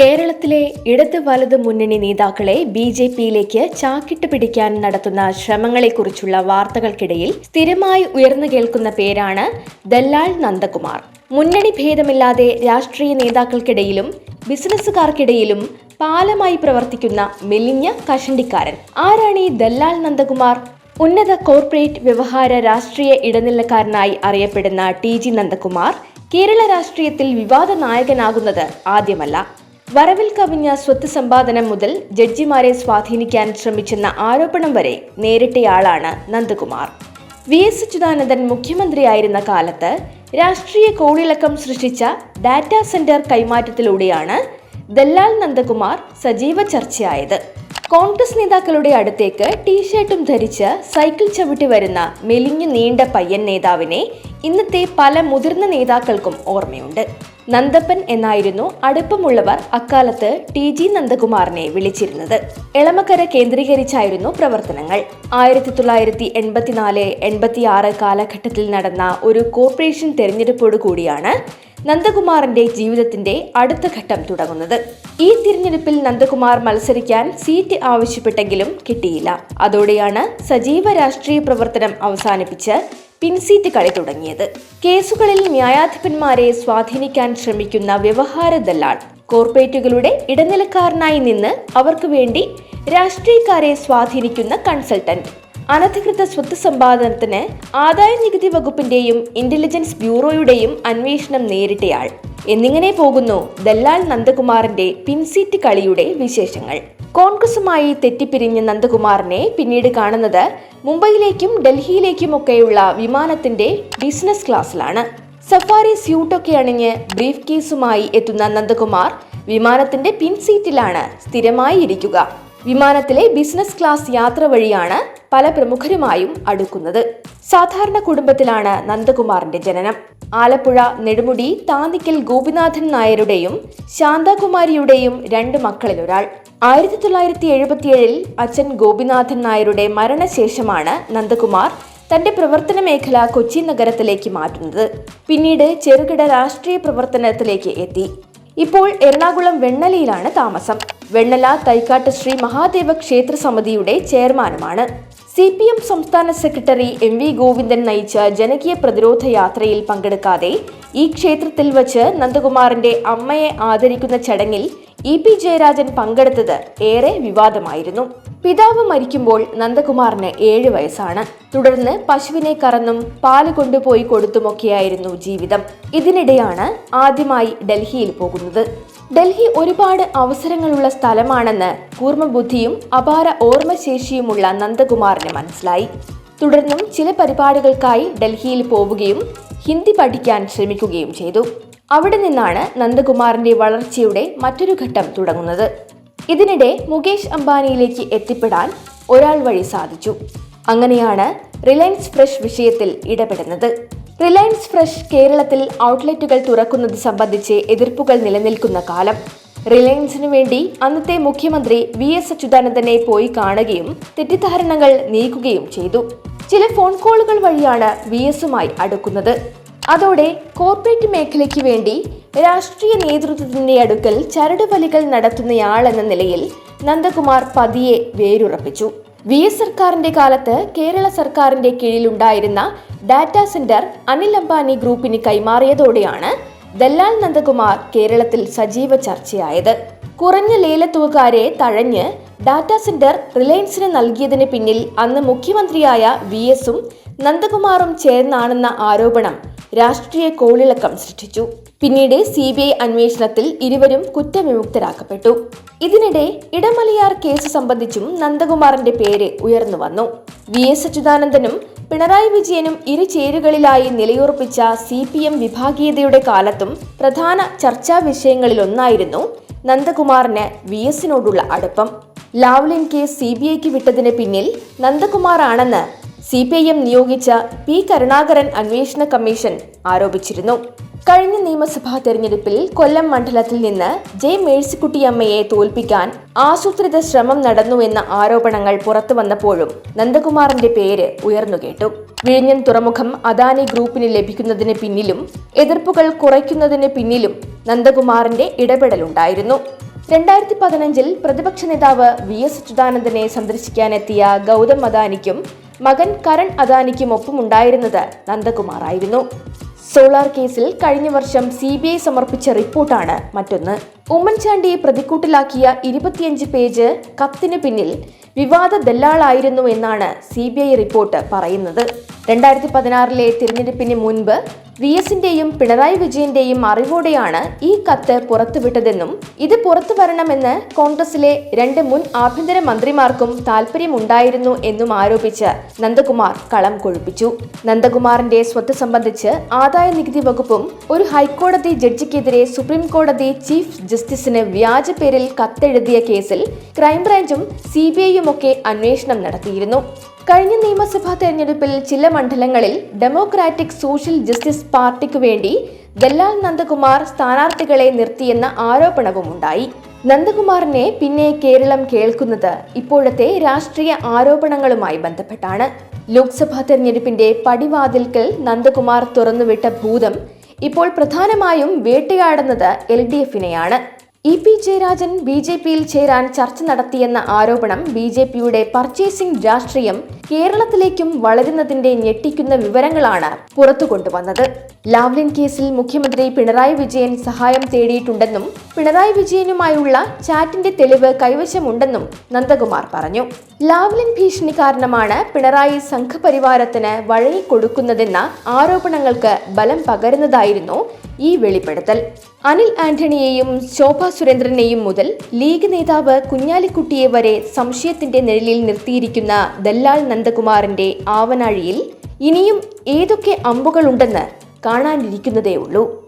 കേരളത്തിലെ ഇടത് വലത് മുന്നണി നേതാക്കളെ ബി ജെ പിയിലേക്ക് ചാക്കിട്ട് പിടിക്കാൻ നടത്തുന്ന ശ്രമങ്ങളെക്കുറിച്ചുള്ള വാർത്തകൾക്കിടയിൽ സ്ഥിരമായി ഉയർന്നു കേൾക്കുന്ന പേരാണ് ദല്ലാൽ നന്ദകുമാർ. മുന്നണി ഭേദമില്ലാതെ രാഷ്ട്രീയ നേതാക്കൾക്കിടയിലും ബിസിനസ്സുകാർക്കിടയിലും പാലമായി പ്രവർത്തിക്കുന്ന മെലിഞ്ഞ കഷണ്ടിക്കാരൻ. ആരാണ് ഈ ദല്ലാൽ നന്ദകുമാർ? ഉന്നത കോർപ്പറേറ്റ് വ്യവഹാര രാഷ്ട്രീയ ഇടനിലക്കാരനായി അറിയപ്പെടുന്ന ടി ജി നന്ദകുമാർ കേരള രാഷ്ട്രീയത്തിൽ വിവാദ നായകനാകുന്നത് ആദ്യമല്ല. വരവിൽ കവിഞ്ഞ സ്വത്ത് സമ്പാദനം മുതൽ ജഡ്ജിമാരെ സ്വാധീനിക്കാൻ ശ്രമിച്ചെന്ന ആരോപണം വരെ നേരിട്ടയാളാണ് നന്ദകുമാർ. വി എസ് അച്യുതാനന്ദൻ മുഖ്യമന്ത്രിയായിരുന്ന കാലത്ത് രാഷ്ട്രീയ കോളിളക്കം സൃഷ്ടിച്ച ഡാറ്റാ സെന്റർ കൈമാറ്റത്തിലൂടെയാണ് ദല്ലാൽ നന്ദകുമാർ സജീവ ചർച്ചയായത്. കോൺഗ്രസ് നേതാക്കളുടെ അടുത്തേക്ക് ടീഷർട്ടും ധരിച്ച് സൈക്കിൾ ചവിട്ടി വരുന്ന മെലിഞ്ഞു നീണ്ട പയ്യൻ നേതാവിനെ ഇന്നത്തെ പല മുതിർന്ന നേതാക്കൾക്കും ഓർമ്മയുണ്ട്. നന്ദപ്പൻ എന്നായിരുന്നു അടുപ്പമുള്ളവർ അക്കാലത്ത് ടി ജി നന്ദകുമാറിനെ വിളിച്ചിരുന്നത്. എളമക്കര കേന്ദ്രീകരിച്ചായിരുന്നു പ്രവർത്തനങ്ങൾ. ആയിരത്തി തൊള്ളായിരത്തി എൺപത്തിനാല് എൺപത്തിയാറ് കാലഘട്ടത്തിൽ നടന്ന ഒരു കോർപ്പറേഷൻ തെരഞ്ഞെടുപ്പോടുകൂടിയാണ് നന്ദകുമാറിന്റെ ജീവിതത്തിന്റെ അടുത്ത ഘട്ടം തുടങ്ങുന്നത്. ഈ തിരഞ്ഞെടുപ്പിൽ നന്ദകുമാർ മത്സരിക്കാൻ സീറ്റ് ആവശ്യപ്പെട്ടെങ്കിലും കിട്ടിയില്ല. അതോടെയാണ് സജീവ രാഷ്ട്രീയ പ്രവർത്തനം അവസാനിപ്പിച്ച് പിൻസീറ്റ് കളി തുടങ്ങിയത്. കേസുകളിൽ ന്യായാധിപന്മാരെ സ്വാധീനിക്കാൻ ശ്രമിക്കുന്ന വ്യവഹാര ദല്ലാൾ കോർപ്പറേറ്റുകളുടെ ഇടനിലക്കാരനായി നിന്ന് അവർക്ക് വേണ്ടി രാഷ്ട്രീയക്കാരെ സ്വാധീനിക്കുന്ന കൺസൾട്ടന്റ്. അനധികൃത സ്വത്ത് സമ്പാദനത്തിന് ആദായ നികുതി വകുപ്പിന്റെയും ഇന്റലിജൻസ് ബ്യൂറോയുടെയും അന്വേഷണം നേരിട്ടയാൾ. എന്നിങ്ങനെ പോകുന്നു ദല്ലാൽ നന്ദകുമാറിന്റെ പിൻസീറ്റ് കളിയുടെ വിശേഷങ്ങൾ. കോൺഗ്രസുമായി തെറ്റിപ്പിരിഞ്ഞ നന്ദകുമാറിനെ പിന്നീട് കാണുന്നത് മുംബൈയിലേക്കും ഡൽഹിയിലേക്കുമൊക്കെയുള്ള വിമാനത്തിന്റെ ബിസിനസ് ക്ലാസ്സിലാണ്. സഫാരി സ്യൂട്ടൊക്കെ അണിഞ്ഞ് ബ്രീഫ് കേസുമായി എത്തുന്ന നന്ദകുമാർ വിമാനത്തിന്റെ പിൻസീറ്റിലാണ് സ്ഥിരമായി ഇരിക്കുക. വിമാനത്തിലെ ബിസിനസ് ക്ലാസ് യാത്ര വഴിയാണ് പല പ്രമുഖരുമായും അടുക്കുന്നത്. സാധാരണ കുടുംബത്തിലാണ് നന്ദകുമാറിന്റെ ജനനം. ആലപ്പുഴ നെടുമുടി താന്നിക്കൽ ഗോപിനാഥൻ നായരുടെയും ശാന്തകുമാരിയുടെയും രണ്ട് മക്കളിൽ ഒരാൾ ആയിരത്തി തൊള്ളായിരത്തി എഴുപത്തിയേഴിൽ അച്ഛൻ ഗോപിനാഥൻ നായരുടെ മരണശേഷമാണ് നന്ദകുമാർ തന്റെ പ്രവർത്തന മേഖല കൊച്ചി നഗരത്തിലേക്ക് മാറ്റുന്നത്. പിന്നീട് ചെറുകിട രാഷ്ട്രീയ പ്രവർത്തനത്തിലേക്ക് എത്തി. ഇപ്പോൾ എറണാകുളം വെണ്ണലയിലാണ് താമസം. വെണ്ണല തൈക്കാട്ട് ശ്രീ മഹാദേവ ക്ഷേത്ര സമിതിയുടെ ചെയർമാനുമാണ്. സി പി എം സംസ്ഥാന സെക്രട്ടറി എം വി ഗോവിന്ദൻ നയിച്ച ജനകീയ പ്രതിരോധ യാത്രയിൽ പങ്കെടുക്കാതെ ഈ ക്ഷേത്രത്തിൽ വച്ച് നന്ദകുമാറിന്റെ അമ്മയെ ആദരിക്കുന്ന ചടങ്ങിൽ ഇ പി ജയരാജൻ പങ്കെടുത്തത് ഏറെ വിവാദമായിരുന്നു. പിതാവ് മരിക്കുമ്പോൾ നന്ദകുമാറിന് ഏഴ് വയസ്സാണ്. തുടർന്ന് പശുവിനെ കറന്നും പാൽ കൊണ്ടുപോയി കൊടുത്തുമൊക്കെയായിരുന്നു ജീവിതം. ഇതിനിടെയാണ് ആദ്യമായി ഡൽഹിയിൽ പോകുന്നത്. ഡൽഹി ഒരുപാട് അവസരങ്ങളുള്ള സ്ഥലമാണെന്ന് കൂർമ്മബുദ്ധിയും അപാര ഓർമ്മശേഷിയുമുള്ള നന്ദകുമാറിന് മനസ്സിലായി. തുടർന്നും ചില പരിപാടികൾക്കായി ഡൽഹിയിൽ പോവുകയും ഹിന്ദി പഠിക്കാൻ ശ്രമിക്കുകയും ചെയ്തു. അവിടെ നിന്നാണ് നന്ദകുമാറിന്റെ വളർച്ചയുടെ മറ്റൊരു ഘട്ടം തുടങ്ങുന്നത്. ഇതിനിടെ മുകേഷ് അംബാനിയിലേക്ക് എത്തിപ്പെടാൻ ഒരാൾ വഴി സാധിച്ചു. അങ്ങനെയാണ് റിലയൻസ് ഫ്രഷ് വിഷയത്തിൽ ഇടപെടുന്നത്. റിലയൻസ് ഫ്രഷ് കേരളത്തിൽ ഔട്ട്ലെറ്റുകൾ തുറക്കുന്നത് സംബന്ധിച്ച് എതിർപ്പുകൾ നിലനിൽക്കുന്ന കാലം. റിലയൻസിനു വേണ്ടി അന്നത്തെ മുഖ്യമന്ത്രി വി എസ് അച്യുതാനന്ദനെ പോയി കാണുകയും തെറ്റിദ്ധാരണകൾ നീക്കുകയും ചെയ്തു. ചില ഫോൺ കോളുകൾ വഴിയാണ് വി എസുമായി അടുക്കുന്നത്. അതോടെ കോർപ്പറേറ്റ് മേഖലയ്ക്ക് വേണ്ടി രാഷ്ട്രീയ നേതൃത്വത്തിന്റെ അടുക്കൽ ചരടുവലികൾ നടത്തുന്നയാളെന്ന നിലയിൽ നന്ദകുമാർ പതിയെ വേരുറപ്പിച്ചു. വി എസ് സർക്കാരിന്റെ കാലത്ത് കേരള സർക്കാരിന്റെ കീഴിലുണ്ടായിരുന്ന ഡാറ്റാ സെന്റർ അനിൽ അംബാനി ഗ്രൂപ്പിന് കൈമാറിയതോടെയാണ് ദല്ലാൽ നന്ദകുമാർ കേരളത്തിൽ സജീവ ചർച്ചയായത്. കുറഞ്ഞ ലേലത്തുകക്കാരെ തഴഞ്ഞ് ഡാറ്റാ സെന്റർ റിലയൻസിന് നൽകിയതിന് പിന്നിൽ അന്ന് മുഖ്യമന്ത്രിയായ വി എസും നന്ദകുമാറും ചേർന്നാണെന്ന ആരോപണം രാഷ്ട്രീയ കോളിളക്കം സൃഷ്ടിച്ചു. പിന്നീട് സി ബി ഐ അന്വേഷണത്തിൽ ഇരുവരും കുറ്റവിമുക്തരാക്കപ്പെട്ടു. ഇതിനിടെ ഇടമലയാർ കേസ് സംബന്ധിച്ചും നന്ദകുമാറിന്റെ പേര് ഉയർന്നു വന്നു. വി എസ് അച്യുതാനന്ദനും പിണറായി വിജയനും ഇരു ചേരുകളിലായി നിലയുറപ്പിച്ച സി പി എം വിഭാഗീയതയുടെ കാലത്തും പ്രധാന ചർച്ചാ വിഷയങ്ങളിലൊന്നായിരുന്നു നന്ദകുമാറിന് വി എസിനോടുള്ള അടുപ്പം. ലാവ്ലിൻ കേസ് സി ബി ഐക്ക് വിട്ടതിന് പിന്നിൽ നന്ദകുമാറാണെന്ന് സി പി ഐ എം നിയോഗിച്ച പി കരുണാകരൻ അന്വേഷണ കമ്മീഷൻ ആരോപിച്ചിരുന്നു. കഴിഞ്ഞ നിയമസഭാ തെരഞ്ഞെടുപ്പിൽ കൊല്ലം മണ്ഡലത്തിൽ നിന്ന് ജെ മേഴ്സിക്കുട്ടിയമ്മയെ തോൽപ്പിക്കാൻ ആസൂത്രിത ശ്രമം നടന്നുവെന്ന ആരോപണങ്ങൾ പുറത്തു വന്നപ്പോഴും നന്ദകുമാറിന്റെ പേര് ഉയർന്നുകേട്ടു വിഴിഞ്ഞൻ തുറമുഖം അദാനി ഗ്രൂപ്പിന് ലഭിക്കുന്നതിന് പിന്നിലും എതിർപ്പുകൾ കുറയ്ക്കുന്നതിന് പിന്നിലും നന്ദകുമാറിന്റെ ഇടപെടലുണ്ടായിരുന്നു. രണ്ടായിരത്തി പതിനഞ്ചിൽ പ്രതിപക്ഷ നേതാവ് വി എസ് അച്യുതാനന്ദനെ സന്ദർശിക്കാനെത്തിയ ഗൗതം അദാനിക്കും മകൻ കരൺ അദാനിക്കും ഒപ്പമുണ്ടായിരുന്നത് നന്ദകുമാറായിരുന്നു. സോളാർ കേസിൽ കഴിഞ്ഞ വർഷം സി ബി ഐ സമർപ്പിച്ച റിപ്പോർട്ടാണ് മറ്റൊന്ന്. ഉമ്മൻചാണ്ടിയെ പ്രതിക്കൂട്ടിലാക്കിയ ഇരുപത്തിയഞ്ച് പേജ് കത്തിന് പിന്നിൽ വിവാദ ദല്ലാളായിരുന്നു എന്നാണ് സി ബി ഐ റിപ്പോർട്ട് പറയുന്നത്. രണ്ടായിരത്തി പതിനാറിലെ തിരഞ്ഞെടുപ്പിന് മുൻപ് വി എസിന്റെയും പിണറായി വിജയന്റെയും അറിവോടെയാണ് ഈ കത്ത് പുറത്തുവിട്ടതെന്നും ഇത് പുറത്തു വരണമെന്ന് കോൺഗ്രസിലെ രണ്ട് മുൻ ആഭ്യന്തര മന്ത്രിമാർക്കും താൽപര്യമുണ്ടായിരുന്നു എന്നും ആരോപിച്ച് നന്ദകുമാർ കളം കൊഴുപ്പിച്ചു. നന്ദകുമാറിന്റെ സ്വത്ത് സംബന്ധിച്ച് ആദായ നികുതി വകുപ്പും ഒരു ഹൈക്കോടതി ജഡ്ജിക്കെതിരെ സുപ്രീം കോടതി ചീഫ് ജസ്റ്റിസിന് വ്യാജ പേരിൽ കത്തെഴുതിയ കേസിൽ ക്രൈംബ്രാഞ്ചും സി ബി ഐയുമൊക്കെ അന്വേഷണം നടത്തിയിരുന്നു. കഴിഞ്ഞ നിയമസഭാ തെരഞ്ഞെടുപ്പിൽ ചില മണ്ഡലങ്ങളിൽ ഡെമോക്രാറ്റിക് സോഷ്യൽ ജസ്റ്റിസ് പാർട്ടിക്കു വേണ്ടി ദല്ലാൽ നന്ദകുമാർ സ്ഥാനാർത്ഥികളെ നിർത്തിയെന്ന ആരോപണവും ഉണ്ടായി. നന്ദകുമാറിനെ പിന്നെ കേരളം കേൾക്കുന്നത് ഇപ്പോഴത്തെ രാഷ്ട്രീയ ആരോപണങ്ങളുമായി ബന്ധപ്പെട്ടാണ്. ലോക്സഭാ തെരഞ്ഞെടുപ്പിന്റെ പടിവാതിൽക്കൽ നന്ദകുമാർ തുറന്നുവിട്ട ഭൂതം ഇപ്പോൾ പ്രധാനമായും വേട്ടയാടുന്നത് L D എഫിനെയാണ് E P Jayarajan B J പിയിൽ ചേരാൻ ചർച്ച നടത്തിയെന്ന ആരോപണം ബി ജെ പിയുടെ പർച്ചേസിംഗ് രാഷ്ട്രീയം കേരളത്തിലേക്കും വളരുന്നതിന്റെ ഞെട്ടിക്കുന്ന വിവരങ്ങളാണ് പുറത്തു കൊണ്ടുവന്നത് ലാവ്ലിൻ കേസിൽ മുഖ്യമന്ത്രി പിണറായി വിജയൻ സഹായം തേടിയിട്ടുണ്ടെന്നും പിണറായി വിജയനുമായുള്ള ചാറ്റിന്റെ തെളിവ് കൈവശമുണ്ടെന്നും നന്ദകുമാർ പറഞ്ഞു. ലാവ്ലിൻ ഭീഷണി കാരണമാണ് പിണറായി സംഘപരിവാരത്തിന് വഴങ്ങിക്കൊടുക്കുന്നതെന്ന ആരോപണങ്ങൾക്ക് ബലം പകരുന്നതായിരുന്നു ഈ വെളിപ്പെടുത്തൽ. അനിൽ ആന്റണിയെയും ശോഭ സുരേന്ദ്രനെയും മുതൽ ലീഗ് നേതാവ് കുഞ്ഞാലിക്കുട്ടിയെ വരെ സംശയത്തിന്റെ നിഴലിൽ നിർത്തിയിരിക്കുന്ന ദല്ലാൽ നന്ദകുമാറിന്റെ ആവനാഴിയിൽ ഇനിയും ഏതൊക്കെ അമ്പുകളുണ്ടെന്ന് കാണാനിരിക്കുന്നതേയുള്ളൂ.